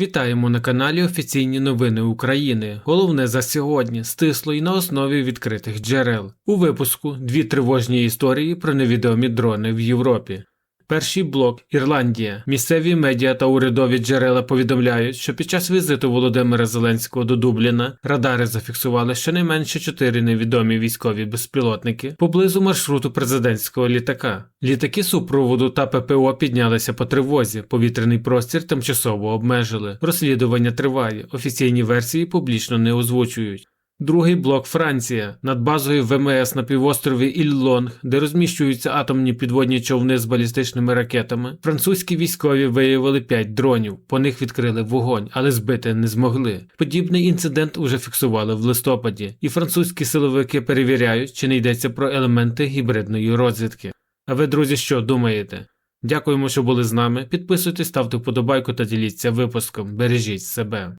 Вітаємо на каналі Офіційні новини України. Головне за сьогодні стисло і на основі відкритих джерел. У випуску дві тривожні історії про невідомі дрони в Європі. Перший блок Ірландія. Місцеві медіа та урядові джерела повідомляють, що під час візиту Володимира Зеленського до Дубліна радари зафіксували щонайменше чотири невідомі військові безпілотники поблизу маршруту президентського літака. Літаки супроводу та ППО піднялися по тривозі. Повітряний простір тимчасово обмежили. Розслідування триває. Офіційні версії публічно не озвучують. Другий блок Франція над базою ВМС на півострові Іллонг, де розміщуються атомні підводні човни з балістичними ракетами. Французькі військові виявили 5 дронів. По них відкрили вогонь, але збити не змогли. Подібний інцидент уже фіксували в листопаді, і французькі силовики перевіряють, чи не йдеться про елементи гібридної розвідки. А ви, друзі, що думаєте? Дякуємо, що були з нами. Підписуйтесь, ставте вподобайку та діліться випуском. Бережіть себе.